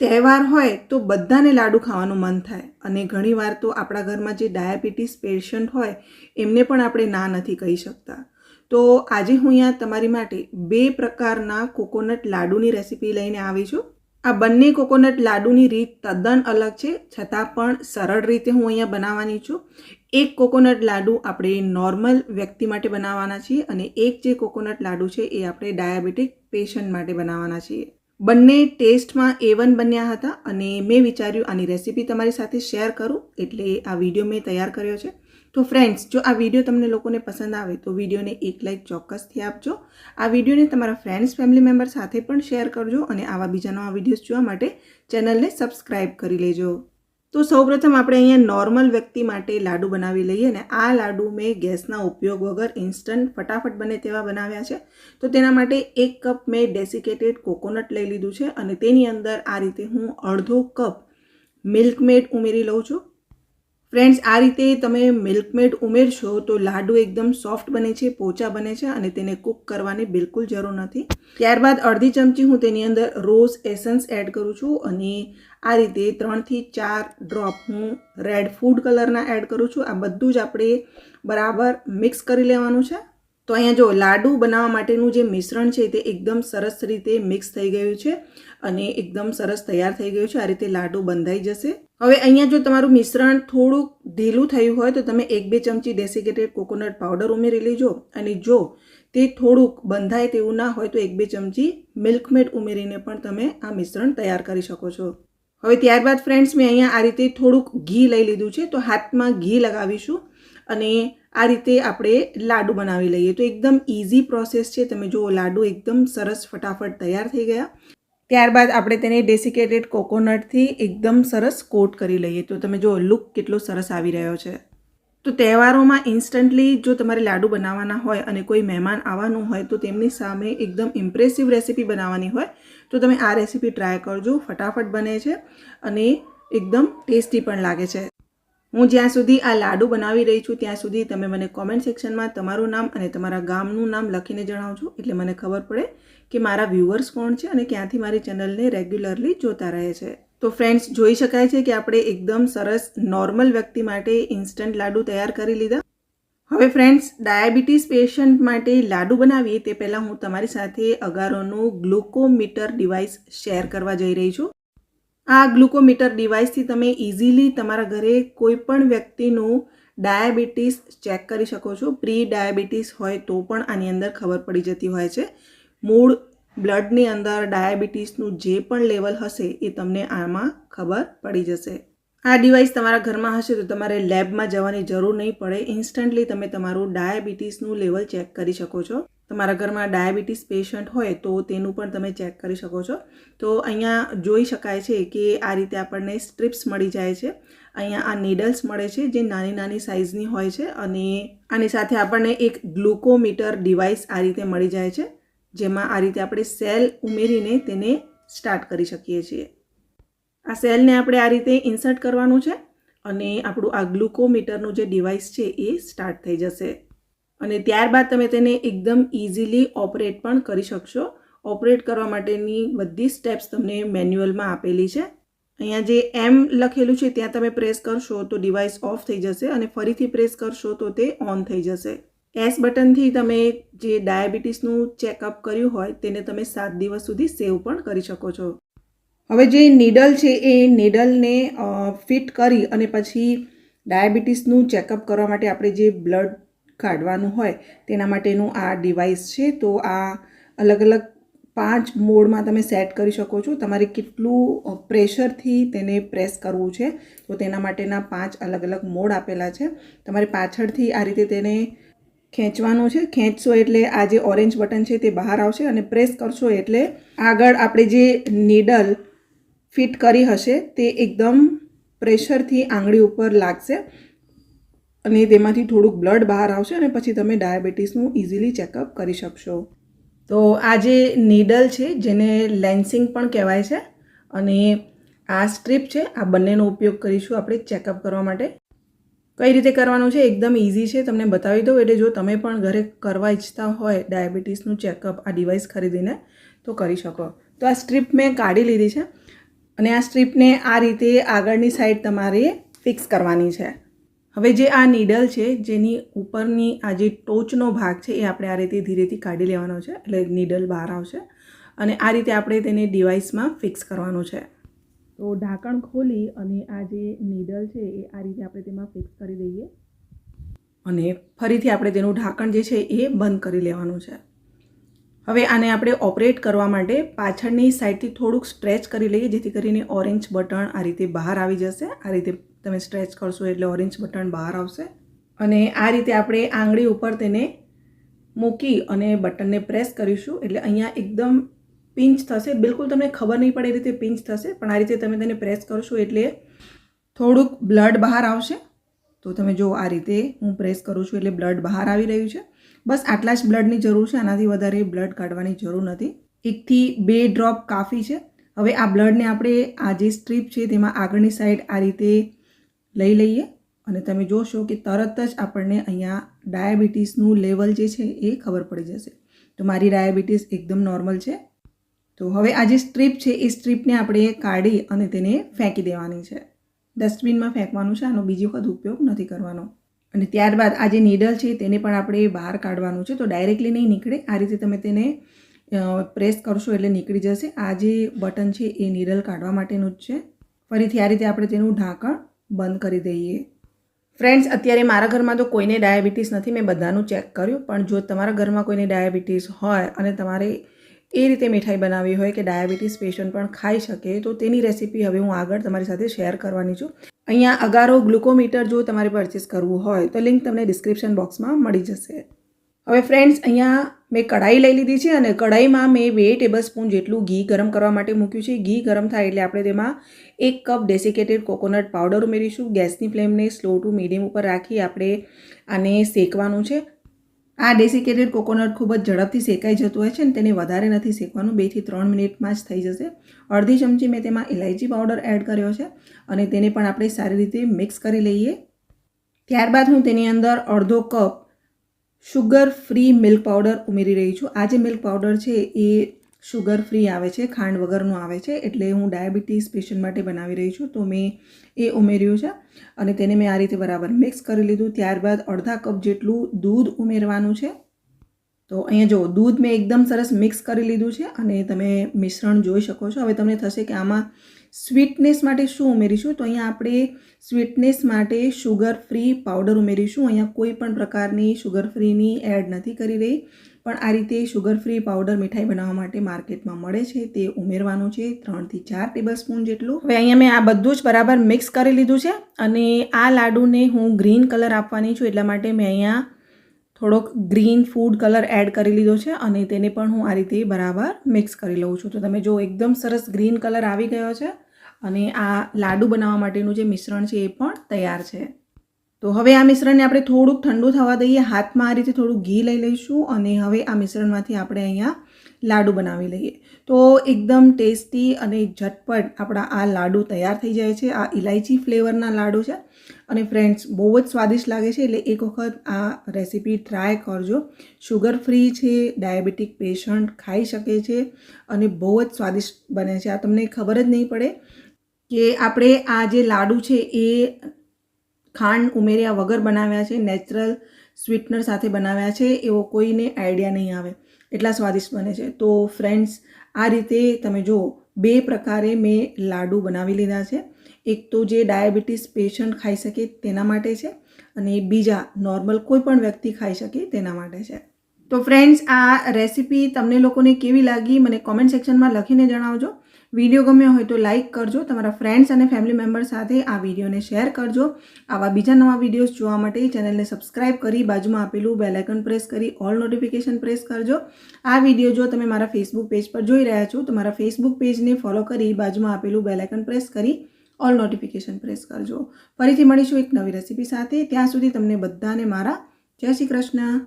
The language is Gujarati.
તહેવાર હોય તો બધાને લાડુ ખાવાનું મન થાય. અને ઘણીવાર તો આપણા ઘરમાં જે ડાયાબિટીસ પેશન્ટ હોય, એમને પણ આપણે ના નથી કહી શકતા. તો આજે હું અહીંયા તમારી માટે બે પ્રકારના કોકોનટ લાડુની રેસીપી લઈને આવી છું. આ બંને કોકોનટ લાડુની રીત તદ્દન અલગ છે, છતાં પણ સરળ રીતે હું અહીંયા બનાવવાની છું. એક કોકોનટ લાડુ આપણે નોર્મલ વ્યક્તિ માટે બનાવવાના છીએ અને એક જે કોકોનટ લાડુ છે એ આપણે ડાયાબિટીક પેશન્ટ માટે બનાવવાના છીએ. બંને ટેસ્ટમાં એ વન બન્યા હતા અને મેં વિચાર્યું આની રેસીપી તમારી સાથે શેર કરું એટલે આ વીડિયો મેં તૈયાર કર્યો છે. તો ફ્રેન્ડ્સ જો આ વીડિયો તમને લોકોને પસંદ આવે તો વિડીયોને એક લાઇક ચોક્કસથી આપજો. આ વિડીયોને તમારા ફ્રેન્ડ્સ ફેમિલી મેમ્બર સાથે પણ શેર કરજો અને આવા બીજા નવા વિડીયોઝ જોવા માટે ચેનલને સબસ્ક્રાઈબ કરી લેજો. તો સૌપ્રથમ આપણે અહીંયા નોર્મલ વ્યક્તિ માટે લાડુ બનાવી લઈએ ને આ લાડુ મેં ગેસના ઉપયોગ વગર ઇન્સ્ટન્ટ ફટાફટ બને તેવા બનાવ્યા છે. તો તેના માટે એક કપ મેં ડેસિકેટેડ કોકોનટ લઈ લીધું છે અને તેની અંદર આ રીતે હું અડધો કપ મિલ્કમેડ ઉમેરી લઉં છું. ફ્રેન્ડ્સ, આ રીતે તમે મિલ્કમેડ ઉમેરશો તો લાડુ એકદમ સોફ્ટ બને છે, પોચા બને છે અને તેને કૂક કરવાની બિલકુલ જરૂર નથી. ત્યારબાદ અડધી ચમચી હું તેની અંદર રોઝ એસન્સ એડ કરું છું અને આ રીતે ત્રણથી ચાર ડ્રોપ હું રેડ ફૂડ કલરના એડ કરું છું. આ બધું જ આપણે બરાબર મિક્સ કરી લેવાનું છે. તો અહીંયા જો લાડુ બનાવવા માટેનું જે મિશ્રણ છે તે એકદમ સરસ રીતે મિક્સ થઈ ગયું છે અને એકદમ સરસ તૈયાર થઈ ગયું છે. આ રીતે લાડુ બંધાઈ જશે. હવે અહીંયા જો તમારું મિશ્રણ થોડુંક ઢીલું થયું હોય તો તમે એક બે ચમચી ડેસિકેટેડ કોકોનટ પાવડર ઉમેરી લેજો અને જો તે થોડુંક બંધાય તેવું ના હોય તો એક બે ચમચી મિલ્કમેડ ઉમેરીને પણ તમે આ મિશ્રણ તૈયાર કરી શકો છો. હવે ત્યારબાદ ફ્રેન્ડ્સ મેં અહીંયા આ રીતે થોડુંક ઘી લઈ લીધું છે. તો હાથમાં ઘી લગાવીશું. અને આ રીતે આપણે લાડુ બનાવી લઈએ. તો એકદમ ઇઝી પ્રોસેસ છે. તમે જુઓ, લાડુ એકદમ સરસ ફટાફટ તૈયાર થઈ ગયા. ત્યારબાદ આપણે તેને ડેસિકેટેડ કોકોનટથી એકદમ સરસ કોટ કરી લઈએ. તો તમે જુઓ લુક કેટલો સરસ આવી રહ્યો છે. તો તહેવારોમાં ઇન્સ્ટન્ટલી જો તમારે લાડુ બનાવવાના હોય અને કોઈ મહેમાન આવવાનું હોય, તો તેમની સામે એકદમ ઇમ્પ્રેસિવ રેસીપી બનાવવાની હોય, તો તમે આ રેસીપી ટ્રાય કરજો. ફટાફટ બને છે અને એકદમ ટેસ્ટી પણ લાગે છે. હું જ્યાં સુધી આ લાડુ બનાવી રહી છું, ત્યાં સુધી તમે મને કોમેન્ટ સેક્શનમાં તમારું નામ અને તમારા ગામનું નામ લખીને જણાવજો, એટલે મને ખબર પડે કે મારા વ્યૂવર્સ કોણ છે અને ક્યાંથી મારી ચેનલને રેગ્યુલરલી જોતા રહે છે. તો ફ્રેન્ડ્સ જોઈ શકાય છે કે આપણે એકદમ સરસ નોર્મલ વ્યક્તિ માટે ઇન્સ્ટન્ટ લાડુ તૈયાર કરી લીધા? હવે ફ્રેન્ડ્સ ડાયાબિટીસ પેશન્ટ માટે લાડુ બનાવીએ તે પહેલાં હું તમારી સાથે અગારોનું ગ્લુકોમીટર ડિવાઇસ શેર કરવા જઈ રહી છું. આ ગ્લુકોમીટર ડિવાઇસથી તમે ઇઝીલી તમારા ઘરે કોઈ પણ વ્યક્તિનું ડાયાબિટીસ ચેક કરી શકો છો. પ્રી ડાયાબિટીસ હોય તો પણ આની અંદર ખબર પડી જતી હોય છે. મૂળ બ્લડની અંદર ડાયાબિટીસનું જે પણ લેવલ હશે એ તમને આમાં ખબર પડી જશે. આ ડિવાઇસ તમારા ઘરમાં હશે તો તમારે લેબમાં જવાની જરૂર નહીં પડે. ઇન્સ્ટન્ટલી તમે તમારું ડાયાબિટીસનું લેવલ ચેક કરી શકો છો. તમારા ઘરમાં ડાયાબિટીસ પેશન્ટ હોય તો તેનું પણ તમે ચેક કરી શકો છો. તો અહીંયા જોઈ શકાય છે કે આ રીતે આપણને સ્ટ્રીપ્સ મળી જાય છે. અહીંયા આ નીડલ્સ મળે છે જે નાની નાની સાઇઝની હોય છે અને આની સાથે આપણને એક ગ્લુકોમીટર ડિવાઇસ આ રીતે મળી જાય છે, જેમાં આ રીતે આપણે સેલ ઉમેરીને તેને સ્ટાર્ટ કરી શકીએ છીએ. આ સેલને આપણે આ રીતે ઇન્સર્ટ કરવાનું છે અને આપણું આ ગ્લુકોમીટરનું જે ડિવાઇસ છે એ સ્ટાર્ટ થઈ જશે. અને ત્યારબાદ તમે તેને એકદમ ઇઝીલી ઓપરેટ પણ કરી શકશો. ઓપરેટ કરવા માટેની બધી સ્ટેપ્સ તમને મેન્યુઅલમાં આપેલી છે. અહીંયા જે એમ લખેલું છે, ત્યાં તમે પ્રેસ કરશો તો ડિવાઇસ ઓફ થઈ જશે અને ફરીથી પ્રેસ કરશો તો તે ઓન થઈ જશે. એસ બટનથી તમે જે ડાયાબિટીસનું ચેકઅપ કર્યું હોય, તેને તમે સાત દિવસ સુધી સેવ પણ કરી શકો છો. હવે જે નીડલ છે, એ નીડલને ફિટ કરી અને પછી ડાયાબિટીસનું ચેકઅપ કરવા માટે આપણે જે બ્લડ કાઢવાનું હોય, તેના માટેનું આ ડિવાઇસ છે. તો આ અલગ અલગ પાંચ મોડમાં તમે સેટ કરી શકો છો. તમારે કેટલું પ્રેશરથી તેને પ્રેસ કરવું છે, તો તેના માટેના પાંચ અલગ અલગ મોડ આપેલા છે. તમારે પાછળથી આ રીતે તેને ખેંચવાનું છે. ખેંચશો એટલે આ જે ઓરેન્જ બટન છે તે બહાર આવશે અને પ્રેસ કરશો એટલે આગળ આપણે જે નીડલ ફિટ કરી હશે તે એકદમ પ્રેશરથી આંગળી ઉપર લાગશે. અને તેમાંથી થોડુંક બ્લડ બહાર આવશે અને પછી તમે ડાયાબિટીસનું ઇઝીલી ચેકઅપ કરી શકશો. તો આ જે નીડલ છે, જેને લેન્સિંગ પણ કહેવાય છે, અને આ સ્ટ્રીપ છે, આ બંનેનો ઉપયોગ કરીશું આપણે ચેકઅપ કરવા માટે. કઈ રીતે કરવાનું છે? એકદમ ઇઝી છે, તમને બતાવી દઉં. એટલે જો તમે પણ ઘરે કરવા ઈચ્છતા હોય ડાયાબિટીસનું ચેકઅપ આ ડિવાઇસ ખરીદીને, તો કરી શકો. તો આ સ્ટ્રીપ મેં કાઢી લીધી છે, અને આ સ્ટ્રીપને આ રીતે આગળની સાઈડ તમારે ફિક્સ કરવાની છે. હવે જે આ નીડલ છે, જેની ઉપરની આ જે ટોચનો ભાગ છે, એ આપણે આ રીતે ધીરેથી કાઢી લેવાનો છે, એટલે નીડલ બહાર આવશે. અને આ રીતે આપણે તેને ડિવાઇસમાં ફિક્સ કરવાનું છે. તો ઢાંકણ ખોલી અને આ જે નીડલ છે, એ આ રીતે આપણે તેમાં ફિક્સ કરી દઈએ. અને ફરીથી આપણે તેનું ઢાંકણ જે છે, એ બંધ કરી લેવાનું છે. હવે આને આપણે ઓપરેટ કરવા માટે પાછળની સાઈડથી થોડુંક સ્ટ્રેચ કરી લઈએ, જેથી કરીને ઓરેન્જ બટન આ રીતે બહાર આવી જશે, આ રીતે તમે સ્ટ્રેચ કરશો એટલે ઓરેન્જ બટન બહાર આવશે. અને આ રીતે આપણે આંગળી ઉપર તેને મૂકી અને બટનને પ્રેસ કરીશું એટલે અહીંયા એકદમ પિંચ થશે. બિલકુલ તમને ખબર નહીં પડે એ રીતે પિંચ થશે, પણ આ રીતે તમે તેને પ્રેસ કરશો એટલે થોડુંક બ્લડ બહાર આવશે. તો તમે જો આ રીતે હું પ્રેસ કરું છું એટલે બ્લડ બહાર આવી રહ્યું છે. બસ આટલા જ બ્લડની જરૂર છે, આનાથી વધારે બ્લડ કાઢવાની જરૂર નથી. એકથી બે ડ્રોપ કાફી છે. હવે આ બ્લડને આપણે આ જે સ્ટ્રીપ છે તેમાં આગળની સાઈડ આ રીતે લઈ લઈએ અને તમે જોશો કે તરત જ આપણને અહીંયા ડાયાબિટીસનું લેવલ જે છે એ ખબર પડી જશે. તો મારી ડાયાબિટીસ એકદમ નોર્મલ છે. તો હવે આ જે સ્ટ્રીપ છે, એ સ્ટ્રીપને આપણે કાઢી અને તેને ફેંકી દેવાની છે. ડસ્ટબિનમાં ફેંકવાનું છે, આનો બીજી વખત ઉપયોગ નથી કરવાનો. અને ત્યારબાદ આ જે નીડલ છે, તેને પણ આપણે બહાર કાઢવાનું છે. તો ડાયરેક્ટલી નહીં નીકળે. આ રીતે તમે તેને પ્રેસ કરશો એટલે નીકળી જશે. આ જે બટન છે, એ નીડલ કાઢવા માટેનું જ છે. ફરીથી આ રીતે આપણે તેનું ઢાંકણ બંધ કરી દઈએ. ફ્રેન્ડ્સ અત્યારે મારા ઘરમાં તો કોઈને ડાયાબિટીસ નથી, મેં બધાનું ચેક કર્યું. પણ જો તમારા ઘરમાં કોઈને ડાયાબિટીસ હોય અને તમારે એ રીતે મીઠાઈ બનાવવી હોય કે ડાયાબિટીસ પેશન્ટ પણ ખાઈ શકે, તો તેની રેસીપી હવે હું આગળ તમારી સાથે શેર કરવાની છું. અહીંયા અગારો ગ્લુકોમીટર જો તમારે પરચેસ કરવું હોય, તો લિંક તમને ડિસ્ક્રિપ્શન બોક્સમાં મળી જશે. હવે ફ્રેન્ડ્સ અહીંયા મેં કઢાઈ લઈ લીધી છે અને કઢાઈમાં મેં બે ટેબલ સ્પૂન જેટલું ઘી ગરમ કરવા માટે મૂક્યું છે. ઘી ગરમ થાય એટલે આપણે તેમાં એક કપ ડેસિકેટેડ કોકોનટ પાવડર ઉમેરીશું. ગેસની ફ્લેમને સ્લો ટુ મીડિયમ ઉપર રાખી આપણે આને શેકવાનું છે. આ ડેસિકેટેડ કોકોનટ ખૂબ જ ઝડપથી શેકાઈ જતું હોય છે અને તેને વધારે નથી શેકવાનું. બેથી ત્રણ મિનિટમાં જ થઈ જશે. અડધી ચમચી મેં તેમાં ઇલાયચી પાવડર એડ કર્યો છે અને તેને પણ આપણે સારી રીતે મિક્સ કરી લઈએ. ત્યારબાદ હું તેની અંદર અડધો cup sugar free milk powder ઉમેરી રહી છું. આ જે મિલ્ક પાવડર છે, એ શુગર ફ્રી આવે છે, ખાંડ વગરનું આવે છે, એટલે હું ડાયાબિટીસ પેશન્ટ માટે બનાવી રહી છું. તો મેં એ ઉમેર્યું છે અને તેને મેં આ રીતે બરાબર મિક્સ કરી લીધું. ત્યારબાદ અડધા કપ જેટલું દૂધ ઉમેરવાનું છે. તો અહીંયા જુઓ, દૂધ મેં એકદમ સરસ મિક્સ કરી લીધું છે અને તમે મિશ્રણ જોઈ શકો છો. હવે તમને થશે કે આમાં સ્વીટનેસ માટે શું ઉમેરીશું? તો અહીંયા આપણે સ્વીટનેસ માટે શુગર ફ્રી પાવડર ઉમેરીશું. અહીંયા કોઈ પણ પ્રકારની શુગર ફ્રીની એડ નથી કરી રહી. પણ આ રીતે શુગર ફ્રી પાવડર મીઠાઈ બનાવવા માટે માર્કેટમાં મળે છે. તે ઉમેરવાનું છે ત્રણથી ચાર ટેબલ સ્પૂન જેટલું. હવે અહીંયા મેં આ બધું જ બરાબર મિક્સ કરી લીધું છે. અને આ લાડુને હું ગ્રીન કલર આપવાની છું. એટલા માટે મેં અહીંયા થોડોક ગ્રીન ફૂડ કલર એડ કરી લીધો છે અને તેને પણ હું આ રીતે બરાબર મિક્સ કરી લઉં છું. તો તમે જો એકદમ સરસ ગ્રીન કલર આવી ગયો છે અને આ લાડુ બનાવવા માટેનું જે મિશ્રણ છે એ પણ તૈયાર છે. તો હવે આ મિશ્રણને આપણે થોડુંક ઠંડુ થવા દઈએ. હાથમાં આ રીતે થોડું ઘી લઈ લઈશું અને હવે આ મિશ્રણમાંથી આપણે અહીંયા લાડુ બનાવી લઈએ. તો એકદમ ટેસ્ટી અને ઝટપટ આપણા આ લાડુ તૈયાર થઈ જાય છે. આ ઇલાયચી ફ્લેવરના લાડુ છે. અને ફ્રેન્ડ્સ બહુ જ સ્વાદિષ્ટ લાગે છે. એટલે એક વખત આ રેસીપી ટ્રાય કરજો. શુગર ફ્રી છે ડાયાબિટીક પેશન્ટ ખાઈ શકે છે અને બહુ જ સ્વાદિષ્ટ બને છે. આ તમને ખબર જ નહીં પડે કે આપણે આ જે લાડુ છે એ ખાંડ ઉમેર્યા વગર બનાવ્યા છે. નેચરલ સ્વીટનર સાથે બનાવ્યા છે. એવો કોઈને આઈડિયા નહીં આવે. એટલા સ્વાદિષ્ટ બને છે. તો ફ્રેન્ડ્સ આ રીતે તમે જુઓ, બે પ્રકારે મેં લાડુ બનાવી લીધા છે. એક તો જે ડાયાબિટીસ પેશન્ટ ખાઈ શકે તેના માટે છે અને બીજા નોર્મલ કોઈ પણ વ્યક્તિ ખાઈ શકે તેના માટે છે. તો ફ્રેન્ડ્સ આ રેસીપી તમને લોકોને કેવી લાગી, મને કોમેન્ટ સેક્શનમાં લખીને જણાવજો. વીડિયો ગમ્યો હોય તો લાઇક કરજો, તમારા ફ્રેન્ડ્સ અને ફેમિલી મેમ્બર સાથે આ વિડીયોને શેર કરજો. આવા બીજા નવા વિડીયોઝ જોવા માટે ચેનલને સબસ્ક્રાઇબ કરી બાજુમાં આપેલું બેલાઇકન પ્રેસ કરી ઓલ નોટિફિકેશન પ્રેસ કરજો. આ વીડિયો જો તમે મારા ફેસબુક પેજ પર જોઈ રહ્યા છો, તો મારા ફેસબુક પેજને ફોલો કરી બાજુમાં આપેલું બેલાઇકન પ્રેસ કરી ઓલ નોટિફિકેશન પ્રેસ કરજો. ફરીથી મળીશું એક નવી રેસીપી સાથે. ત્યાં સુધી તમને બધાને મારા જય શ્રી કૃષ્ણ.